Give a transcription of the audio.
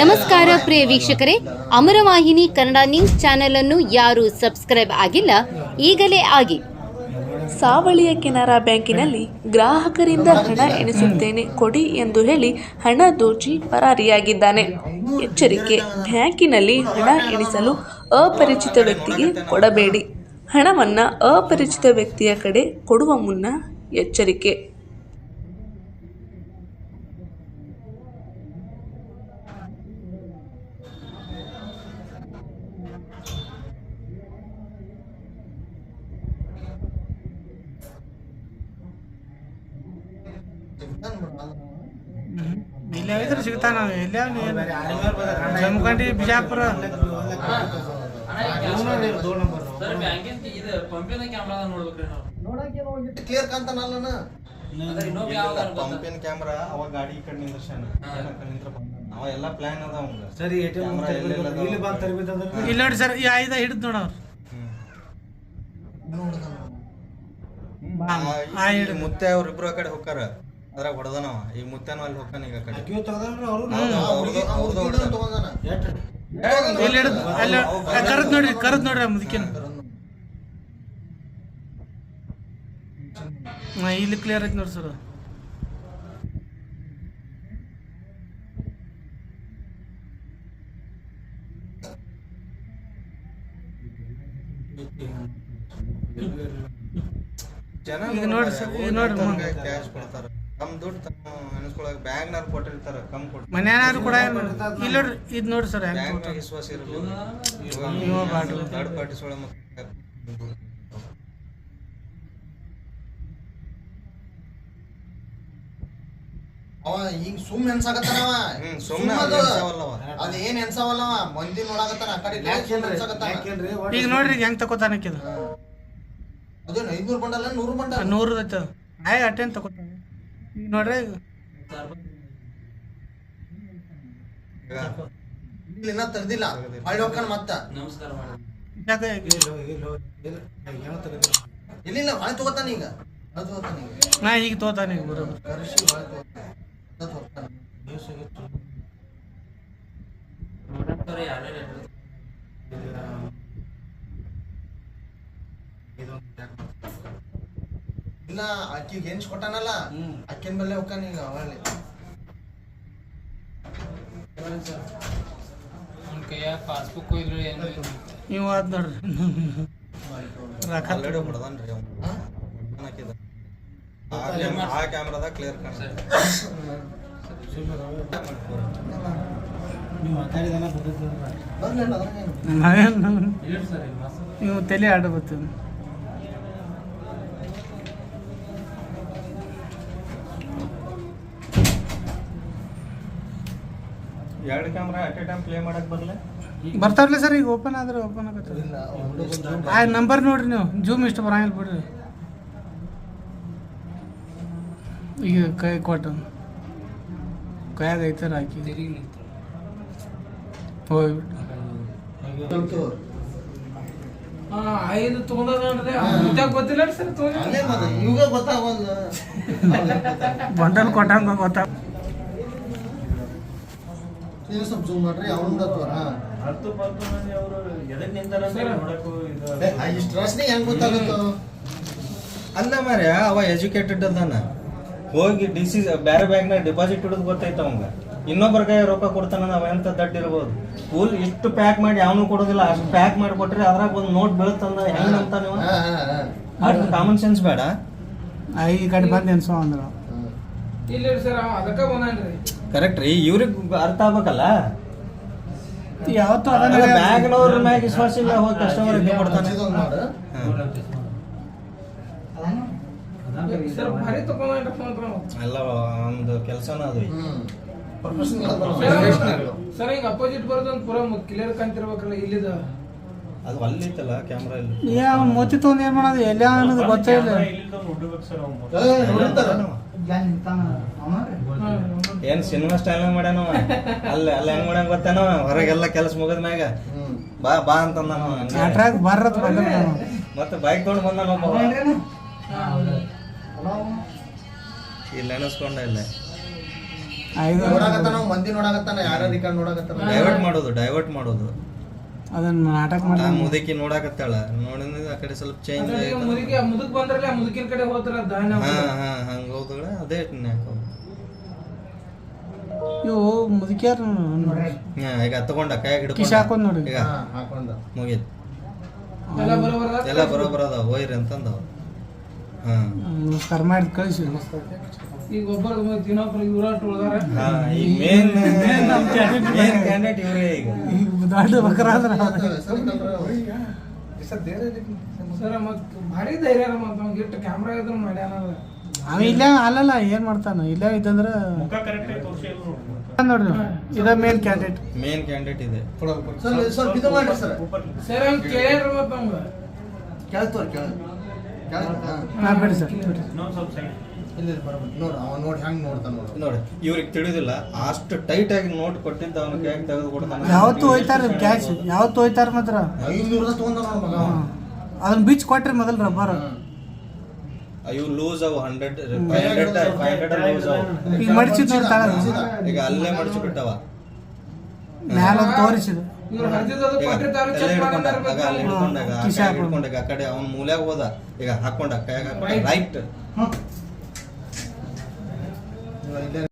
ನಮಸ್ಕಾರ ಪ್ರಿಯ ವೀಕ್ಷಕರೇ, ಅಮರವಾಹಿನಿ Kannada news channel ಅನ್ನು ಯಾರು ಸಬ್ಸ್ಕ್ರೈಬ್ ಆಗಿಲ್ಲ, ಈಗಲೇ ಆಗಿ. ಸಾವಳಿಯ ಕೆನರಾ ಬ್ಯಾಂಕಿನಲ್ಲಿ ಗ್ರಾಹಕರಿಂದ ಹಣ ಎಣಿಸುತ್ತೇನೆ ಕೊಡಿ ಎಂದು ಹೇಳಿ ಹಣ ದೋಚಿ ಪರಾರಿಯಾಗಿದ್ದಾನೆ. ಎಚ್ಚರಿಕೆ, ಬ್ಯಾಂಕಿನಲ್ಲಿ ಹಣ ಎಣಿಸಲು ಅಪರಿಚಿತ ವ್ಯಕ್ತಿಗೆ ಕೊಡಬೇಡಿ. ಹಣವನ್ನು ಅಪರಿಚಿತ ವ್ಯಕ್ತಿಯ ಕಡೆ ಕೊಡುವ ಮುನ್ನ ಎಚ್ಚರಿಕೆ. ಇಲ್ಲಿ ಸಿಗ್ತಾನ ಎಲ್ಲಿ ಜಮಖಂಡಿ ಬಿಜಾಪುರ. ಸರ್ ಬ್ಯಾಂಕಿಂದ ಇದು ಪಂಪಿನ ಕ್ಯಾಮ್ರಾ ನೋಡ್ಬೇಕ್ರಿ ನಾವು ಕ್ಲಿಯರ್ ಪಂಪಿನ ಕ್ಯಾಮ್ರಾ ಅವ ಗಾಡಿ ಈ ಕಡೆ ನಿಂದ್ರಸ್ಯಾನ ಅವ ಎಲ್ಲ ಪ್ಲಾನ್ ಅದ ಸರಿ Camera ಇಲ್ಲಿ ಬಂದು ತರಬೇಕಂದ್ರೆ? ಇಲ್ಲಿ ನೋಡಿ ಸರ್ ಈ ಐದ ಹಿಡಿದು ಈ ಮುತ್ತೆ ಅವ್ರಿಬ್ರು ಆ ಕಡೆ ಹೋಗ್ತಾರ. ಅದ್ರಾಗ ಹೊಡೆದನವ ಈಗ ಮುತ್ತೇನ ಅಲ್ಲಿ ಹೋಗ್ತಾನ ಈಗ ಆ ಕಡೆ. ಅಕ್ಕಿಯೂ ತೆಗ್ದಾನ್ರಿ ಅವರು? ಹಿಡಿದು ಅಲ್ಲಿ ಕರೆದ್ ನೋಡ್ರಿ ಕರೆದ್ ನೋಡ್ರಿ ಮುದಕಿನ. ಹಾ, ಇಲ್ಲಿ ಕ್ಲಿಯರ್ ಐತಿ ನೋಡಿ ಸರ್. ಜನ ಈಗ ನೋಡ್ರಿ ಸರ್, ಈಗ ನೋಡ್ರಿ. ಕ್ಯಾಶ್ ಕೊಡ್ತಾರ. ತಮ್ಮ ದುಡ್ಡು ತಮ್ಮ ಅನ್ಸ್ಕೊಳಕ್ ಕೊಟ್ಟಿರ್ತಾರ ಕಮ್ ಕೊಡ್ತಾರ ಮನ್ಯಾನಾರು ಕೂಡ ಇಲ್ಲಿ ನೋಡ್ರಿ ಇದು ಸರ್ ವಿಶ್ವಾಸ ಇರಲ್ಲ ಇವ ಬಾಡ್ರು. ಥರ್ಡ್ ಪಾರ್ಟಿ ಸೊಳ ಅವ ಈಗ ಸುಮ್ ಎನ್ಸಾಕತ್ತಾನವ ಸುಮ್ಮನೆ. ಎನ್ಸಾವಲ್ಲವ. ಅದ ಏನ್ ಎನ್ಸಾವಲ್ಲವ ಮಂದಿ ನೋಡಾಕತ್ತಾನ ಆ ಕಡೆ ಈ ಕಡೆ ಸುಮ್ ಎನ್ಸಾಕತ್ತಾನ. ಯಾಕೇನ್ರಿ ಈಗ ನೋಡ್ರಿ ಈಗ ಹೆಂಗ್ ತಗೋತಾನಕ್ಕಿದು ಅದೇನ ಐದ್ನೂರ್ ಬಂಡಲ್ಲ ನೂರು ಬಂಡಲ್ಲ ನೂರು ಆಯ್ ಅಟೆನ್ ತಗೋತಾನೆ ನೋಡ್ರಿ ಇನ್ನ ತೆಗ್ದಿಲ್ಲ ಹೊಳ್ಳಿ ಮತ್ತ. ನಮಸ್ಕಾರ. ಇಲ್ಲ ಇಲ್ಲ ಹೊಳೆ ತಗೋತಾನ ಈಗ. ನಾ ಈಗ ತಗೋತಾನೆ ಈಗ ಹೊಳೆ ತಗೋತಾನ ಹೊಳೆ ತಗೋತಾನ. ನ್ಯೂಸ್ ಆಗಿತ್ತು. ಸರ್ ಯಾರ್ಯಾರು ಇರ್ತಾರೆ? ಇದೊಂದು ಯಾಕ್ ಮಾಡ್ತಾರೆ? ಇಲ್ಲ ಅಕ್ಕಿಗೆ ಹೆಂಚ್ ಕೊಟ್ಟಾನಲ್ಲ. ಅಕ್ಕಿನ ಬಲ್ಲೆ ಹೋಗ್ತಾನ ಈಗ ಹೊಳ್ಳಿ ಅವ್ನ ಕೈಯಾಗ ಪಾಸ್ಬುಕ್ ಏನು ನೀವು ಆದ್ ನೋಡ್ರಿ. ರೊಕ್ಕ ಆಲ್ರೆಡಿ ಹೊಡೆದನ್ರಿ ಅವ್ನು. ಹಾ? ಹೊಡ್ದಾನ್ ಹಾಕಿದ. ಆ ಕ್ಯಾಮ್ರಾದಾಗ ಕ್ಲಿಯರ್ ನೀವು ತಲೆ. ಬರ್ಲಿ ಅಣ್ಣ, ಅದ್ರಾಗೇನು? ನಾವೇನು ಇಲ್ಲ ಸರ್ ಇಲ್ಲ ಮಾಸ್ಟರ್. ನೀವು ತಲೆ ಆಡ ಬರ್ತೀವಿ ಎರಡು camera at a time play ಮಾಡಕ್ ಬರಲ್ಲ. ಬರ್ತಾರಲ್ಲ ಸರ್ ಈಗ ಓಪನ್ ಆದ್ರೆ ಓಪನ್ ಆಗತ್ತೆ. ಆ ನಂಬರ್ ನೋಡ್ರಿ ನೀವು. ಜೂಮ್ ಇಷ್ಟು ಬರಂಗಿಲ್ಲ ಬಿಡ್ರಿ. ಈಗ ಕೈ ಕೊಟ್ಟು. ಕೈಯಾಗ ಐತಾರ ಹಾಕಿ. ಹೋಗ್ಬಿಟ್ಟು. ಐದು ತಗೊಂಡ್ರಿ ಗೊತ್ತಿಲ್ಲ ಸರ್ ಬಂಡಲ್ ಕೊಟ್ಟಂಗ ಗೊತ್ತಾ ಇದು ಸ್ವಲ್ಪ ಜೂಮ್ ಮಾಡ್ರಿ ಅವನಿಂದ ತೋರ ಇಷ್ಟು ರಸ್ನೆ ಹೆಂಗ್ ಗೊತ್ತಾಗುತ್ತೋ? ಅಲ್ಲ ಮಾರ್ಯ ಅವ ಎಜುಕೇಟೆಡ್ ಅದಾನ. ಹೋಗಿ ಡಿ ಸಿ ಬೇರೆ ಬ್ಯಾಂಕ್ನಾಗ ಡಿಪಾಸಿಟ್ ಇಡೋದು ಗೊತ್ತೈತೆ ಅವಂಗ. ಇನ್ನೊಬ್ಬರ ಕೈ ರೊಕ್ಕ ಕೊಡ್ತಾನ ಅವ ಎಂತ ದಡ್ಡ ಇರ್ಬೋದು. ಫುಲ್ ಇಷ್ಟು ಪ್ಯಾಕ್ ಮಾಡಿ ಅವನು ಕೊಡೋದಿಲ್ಲ. ಅಷ್ಟು ಪ್ಯಾಕ್ ಮಾಡಿ ಕೊಟ್ರೆ ಅದ್ರಾಗ ಒಂದು ನೋಟ್ ಬೀಳುತ್ತಂದ ಹೆಂಗ್ ಅಂತ ನೀವು ಹಾ ಹಾ ಹಾ. ಅಷ್ಟು ಕಾಮನ್ ಸೆನ್ಸ್ ಬೇಡ. ಈ ಕಡೆ ಬಂದು ಎನ್ಸೋ ಅಂದ್ರೆ. ಇಲ್ಲ ಸರ್ ಅದಕ್ಕೆ ಬಂದಾನ್ರಿ. ಕರೆಕ್ಟ್ ರೀ. ಇವ್ರಿಗೆ ಅರ್ಥ ಆಗ್ಬೇಕಲ್ಲ? ಯಾವತ್ತೂ ಬ್ಯಾಂಕ್ನವ್ರ ಮ್ಯಾಗ ವಿಶ್ವಾಸ ಇಲ್ಲ ಹೋಗಿ ಕಸ್ಟಮರ್ ಕೊಡ್ತಾನೆ ಫೋನ್ ಎಲ್ಲ ಒಂದು ಕೆಲಸನ ಅದು. ಪ್ರೊಫೆಷನಲ್ ಸರ್ ಈಗ ಅಪೋಸಿಟ್ ಬರೋದು ಪೂರ ಕ್ಲಿಯರ್ ಕಾಣ್ತಿರ್ಬೇಕಲ್ಲ ಇಲ್ಲಿದ? ಅದು ಅಲ್ಲಿತ್ತಲ್ಲ ಕ್ಯಾಮ್ರಾ ಇಲ್ಲಿ ಏ ಅವ್ನು ಮೋತಿ ತೊಂದ್ರೆ ಏನ್ ಮಾಡೋದು? ಎಲ್ಲ ಅನ್ನೋದು ಗೊತ್ತೇ ಇಲ್ಲ. ನೋಡಿರ್ತಾರ. ಏನ್ ಸಿನಿಮಾ ಸ್ಟೈಲ್ ಮಾಡ್ಯಾನ ಅಲ್ಲ ಅಲ್ಲಿ ಹೆಂಗ್ ಮಾಡ್ಯಾನ ಗೊತ್ತೇನೋ ಹೊರಗೆಲ್ಲ ಕೆಲಸ ಮುಗಿದ ಮ್ಯಾಗ. ಬಾ ಬಾ ಅಂತಂದ ಮತ್ತ ಬೈಕ್ ತಗೊಂಡ್ ಬಂದಾನ ಒಬ್ಬ. ಇಲ್ಲಿ ನೆನೆಸ್ಕೊಂಡ ಇಲ್ಲ. ನೋಡಾಕತ್ತಾನ ಮಂದಿ ನೋಡಾಕತ್ತಾನ? ಯಾರ ರಿಕಾರ್ಡ್ ನೋಡಾಕತ್ತಾನ? ಡೈವರ್ಟ್ ಮಾಡೋದು ಡೈವರ್ಟ್ ಮಾಡೋದು. ಅದನ್ನ ನಾಟಕ ಮಾಡಿ ಮುದುಕಿ ನೋಡಾಕತ್ತಾಳ. ನೋಡಿದ್ರೆ ಆ ಕಡೆ ಸ್ವಲ್ಪ ಚೇಂಜ್ ಮುದುಕಿ ಮುದುಕ್ ಬಂದ್ರಲ್ಲ ಮುದುಕಿನ ಕಡೆ ಹೋದ್ರ ದಾನ ಹಾ ಹಾ ಹಂಗ ಹೋದ್ರ ಅದೇ ನ್ಯಾಕ್. ಇವು ಮುದುಕಿಯಾರ ಹಾ, ಈಗ ತಗೊಂಡ ಕೈ ಹಿಡ್ಕೊಂಡ. ಕಿಶೆ ಹಾಕೊಂಡ್ ನೋಡಿ. ಈಗ ಹಾ, ಹಾಕೊಂಡ. ಮುಗೀತ್. ಎಲ್ಲ ಬರೋಬರ ಎಲ್ಲ ಬರೋಬರ ಅದಾವ ಹೋಯ್ರಿ ಅಂತಂದ ಹಾ. ನಮಸ್ಕಾರ ಮಾಡಿ ಕಳಿಸಿ. ಈಗ ಒಬ್ಬರು ಇನ್ನೊಬ್ರು ಇವ್ರಾಟ್ ಉಳ್ದಾರ. ಹಾ ಈಗ ಮೇನ್ ಮೇನ್ ಕ್ಯಾಂಡಿಡೇಟ್ ಇವರೇ ಈಗ ಭಾರಿ ಧೈರ್ಯ ಇಟ್ಟು ಕ್ಯಾಮ್ರಾ ಇದ್ರು ಮಾಡ್ಯಾನ ಅವ ಇಲ್ಲೇ ಅಲ್ಲಲ್ಲ ಏನ್ ಮಾಡ್ತಾನ? ಇಲ್ಲೇ ಇದಂದ್ರ ನೋಡ್ರಿ. ಇದ ಮೇನ್ ಕ್ಯಾಂಡಿಡೇಟ್ ಮೇನ್ ಕ್ಯಾಂಡಿಡೇಟ್ ಇದೆ. ಸರ್ ಸ್ವಲ್ಪ ಇದು ಮಾಡ್ರಿ ಸರ್. ಸರ್ ಅವ್ನ್ ಕೇಳ್ಯಾರ ಮತ್ತ ಕೇಳ ಕೆಳಗ್ ಸರ್ ಹಾ. ಬಿಡಿ ಸರ್ ಇಲ್ಲಿ ಬರೋಬರ್ ನೋಡು ಅವ ನೋಡಿ ಹೆಂಗ್ ನೋಡ್ತಾನ ನೋಡಿ. ನೋಡಿ ಇವ್ರಿಗೆ ತಿಳಿದಿಲ್ಲ. ಅಷ್ಟು ಟೈಟ್ ಆಗಿ ನೋಟ್ ಕೊಟ್ಟಿದ್ದ ಅವನು ಕ್ಯಾಗ್ ತೆಗೆದು ಕೊಡ್ತಾನ ಯಾವತ್ತು ಹೋಯ್ತಾರ ಕ್ಯಾಶ್ ಯಾವತ್ತು ಹೋಯ್ತಾರ ಮಾತ್ರ? ಐನೂರದ ತಗೊಂಡ ನೋಡು ಮಗ. ಅವ. ಅದನ್ನ ಬಿಚ್ ಕೊಟ್ರಿ ಮೊದಲ್ ರಬ್ಬರ್. ಅಯ್ಯೋ ಲೂಸ್ ಅವು hundred five hundred five hundred loose ಅವು. ಈಗ ನೋಡಿ ತಾಳ. ಈಗ ಅಲ್ಲೇ ಮಡಚಿ ಬಿಟ್ಟವ. ಮ್ಯಾಲ ತೋರಿಸಿದ. ಆ ಕಡೆ ಅವ್ನ ಮೂಲ್ಯಾಗ ಹೋದ. ಈಗ ಹಾಕೊಂಡ ಕೈಯಾಗ ಹಾಕೊಂಡ ರೈಟ್ ಇಲ್ಲೇ